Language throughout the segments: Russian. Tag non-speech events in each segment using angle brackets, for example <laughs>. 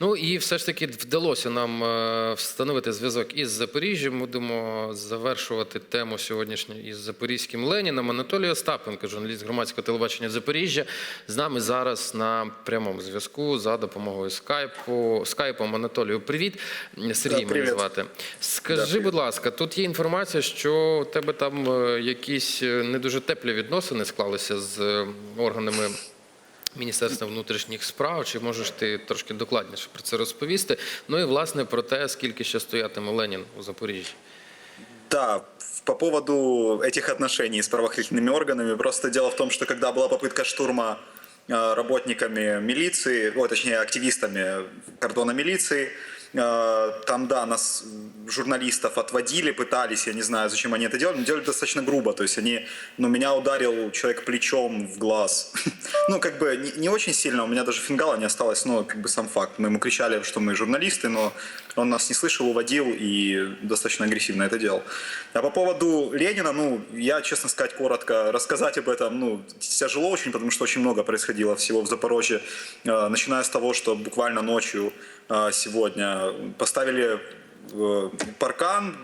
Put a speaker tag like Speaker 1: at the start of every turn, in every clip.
Speaker 1: Ну і все ж таки вдалося нам е, встановити зв'язок із Запоріжжям. Будемо завершувати тему сьогоднішню із Запорізьким Леніном. Анатолій Остапенко, журналіст громадського телебачення Запоріжжя, з нами зараз на прямому зв'язку за допомогою скайпу. Скайпом Анатолію, привіт. Сергій
Speaker 2: Да,
Speaker 1: мене звати. Скажи,
Speaker 2: привіт.
Speaker 1: будь ласка, тут є інформація, що у тебе там е, якісь е, не дуже теплі відносини склалися з органами. Міністерства внутрішніх справ, чи можеш ти трошки докладніше про це розповісти? Ну і власне про те, скільки ще стоятиме Ленін у Запоріжжі.
Speaker 2: Да, по поводу этих отношений с правоохранительными органами, просто дело в том, что когда была попытка штурма э, работниками милиции, о, точнее активистами кордона милиции, э, там, да, нас, журналистов, отводили, пытались, я не знаю, зачем они это делали, но делали достаточно грубо, то есть они, ну, меня ударил человек плечом в глаз, <laughs> ну, как бы не, не очень сильно, у меня даже фингала не осталось, но как бы сам факт, мы ему кричали, что мы журналисты, но он нас не слышал, уводил и достаточно агрессивно это делал. А по поводу Ленина, ну, я, честно сказать, коротко рассказать об этом, ну, тяжело очень, потому что очень много происходило всего в Запорожье, Э, начиная с того, что буквально ночью э, сегодня поставили э, паркан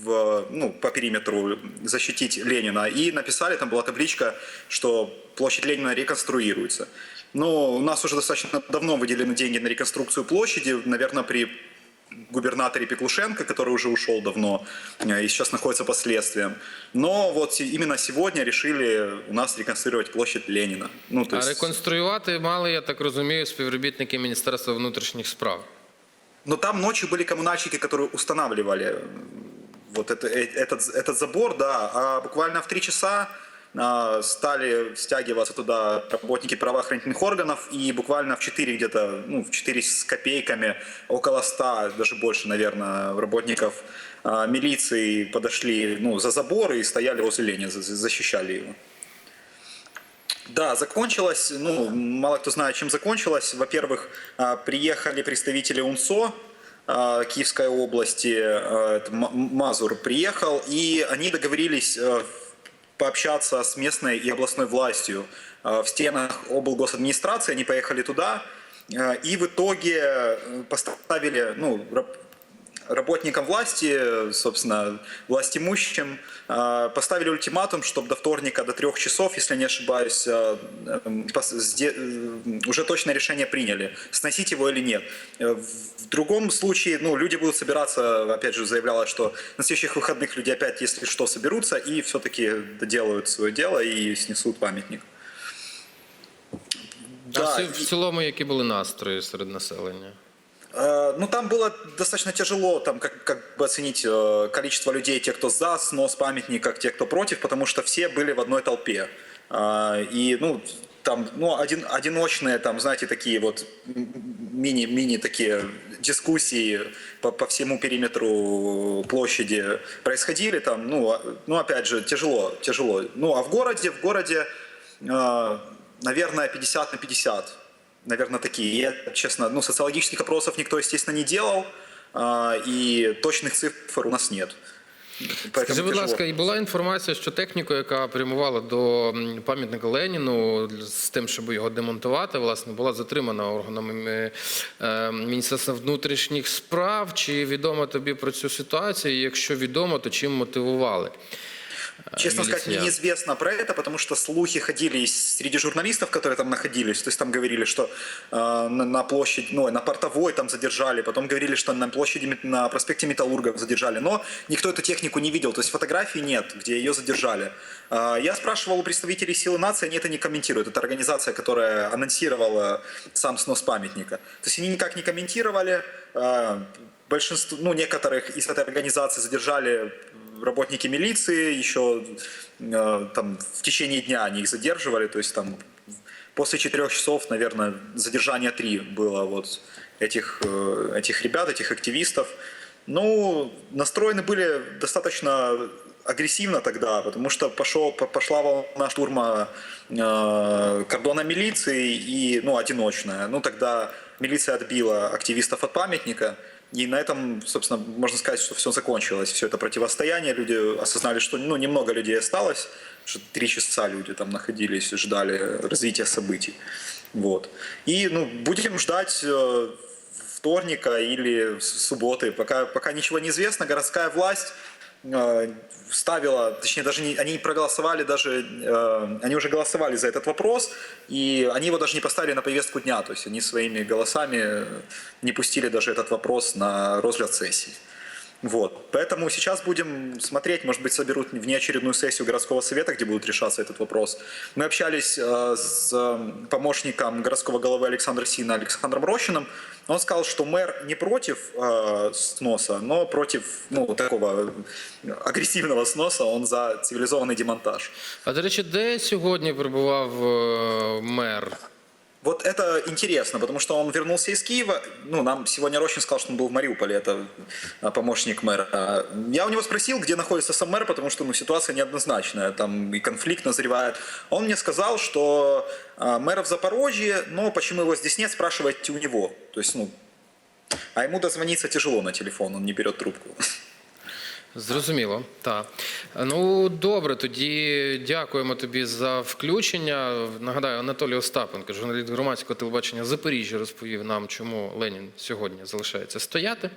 Speaker 2: в, ну, по периметру защитить Ленина и написали, там была табличка, что площадь Ленина реконструируется. Но у нас уже достаточно давно выделены деньги на реконструкцию площади, наверное, при губернаторе Пеклушенко, который уже ушел давно э, и сейчас находится под следствием. Но вот се- именно сегодня решили у нас реконструировать площадь Ленина. Ну, то
Speaker 1: А
Speaker 2: есть,
Speaker 1: реконструювати мали, я так розумію, співробітники Міністерства внутрішніх справ.
Speaker 2: но там ночью были коммунальщики, которые устанавливали э, вот это, э, этот, этот забор, да, а буквально в три часа а, стали стягиваться туда работники правоохранительных органов, и буквально в 4 где-то, ну, в 4 с копейками, около 100, даже больше, наверное, работников а, милиции подошли ну, за забор и стояли возле Ленина, за- за- защищали его. Да, закончилось, ну, мало кто знает, чем закончилось. Во-первых, а, приехали представители УНСО а, Киевской области, а, Мазур приехал, и они договорились пообщаться с местной и областной властью в стенах облгосадминистрации. Они поехали туда, и в итоге э, поставили, ну, работникам власти, собственно, власть имущим, э, поставили ультиматум, чтобы до вторника, до трех часов, если не ошибаюсь, э, э, пос- сде- э, уже точное решение приняли, сносить его или нет. Э, В другом случае, ну, люди будут собираться, опять же, заявлялось, что на следующих выходных люди опять, если что, соберутся и все-таки доделают свое дело и снесут памятник.
Speaker 1: а в,
Speaker 2: и-
Speaker 1: в цілому, які були настрої серед населення?
Speaker 2: Э, Ну, там было достаточно тяжело там, как, как бы оценить э, количество людей, те, кто за снос памятника, те, кто против, потому что все были в одной толпе. Э, И, ну, там, ну, один, одиночные, там, знаете, такие вот м- мини, мини такие дискуссии по, по всему периметру площади происходили там, ну, а- ну, опять же, тяжело, тяжело. Ну, а в городе, в городе, наверное, 50 на 50 наверное, такие. Я, честно, ну, социологических опросов никто, естественно, не делал, и точных цифр у нас нет.
Speaker 1: Скажи, будь ласка, і була інформація, що техніку, яка прямувала до пам'ятника Леніну з тим, щоб його демонтувати, власне, була затримана органами е, Міністерства внутрішніх справ. Чи відомо тобі про цю ситуацію? Якщо відомо, то чим мотивували? е,
Speaker 2: Честно сказать, мне
Speaker 1: міліціян?
Speaker 2: неизвестно про это, потому что слухи ходили и среди журналистов, которые там находились. То есть там говорили, что э, на, на площади, ну, на Портовой там задержали, потом говорили, что на площади, Мет- на проспекте Металлургов задержали. Но никто эту технику не видел, то есть фотографий нет, где ее задержали. Э, я спрашивал у представителей Силы нации, они это не комментируют. Это организация, которая анонсировала сам снос памятника. То есть они никак не комментировали. Э, большинство, ну, некоторых из этой организации задержали работники милиции, еще э, там в течение дня они их задерживали, то есть там после четырех часов, наверное, задержания три было вот этих, э, этих ребят, этих активистов. Ну, настроены были достаточно агрессивно тогда, потому что пошел, по- пошла волна штурма э, кордона милиции и, ну, одиночная. Ну, тогда милиция отбила активистов от памятника, и на этом, собственно, можно сказать, что все закончилось, все это противостояние. Люди осознали, что ну, немного людей осталось, что три часа люди там находились, ждали развития событий. Вот. И ну, будем ждать э, вторника или субботы. Пока, пока ничего не известно. Городская власть ставила, точнее, даже не, они проголосовали даже, э, они уже голосовали за этот вопрос, и они его даже не поставили на повестку дня, то есть они своими голосами не пустили даже этот вопрос на розгляд сессии. Вот. Поэтому сейчас будем смотреть, может быть, соберут внеочередную сессию городского совета, где будет решаться этот вопрос. Мы общались э, с э, помощником городского головы Александра Сина Александром Рощиным. Он сказал, что мэр не против э, сноса, но против ну, такого агрессивного сноса, он за цивилизованный демонтаж.
Speaker 1: А до речі, де сьогодні перебував мер?
Speaker 2: Вот это интересно, потому что он вернулся из Киева. Ну, нам сегодня Рощин сказал, что он был в Мариуполе, это а, помощник мэра. А, Я у него спросил, где находится сам мэр, потому что ну, ситуация неоднозначная, там и конфликт назревает. Он мне сказал, что а, мэра в Запорожье, но почему его здесь нет, спрашивайте у него. То есть, ну, а ему дозвониться тяжело на телефон, он не берет трубку.
Speaker 1: Зрозуміло, так. Ну добре, тоді дякуємо тобі за включення. Нагадаю, Анатолій Остапенко, журналіст громадського телебачення Запоріжжя, розповів нам, чому Ленін сьогодні залишається стояти.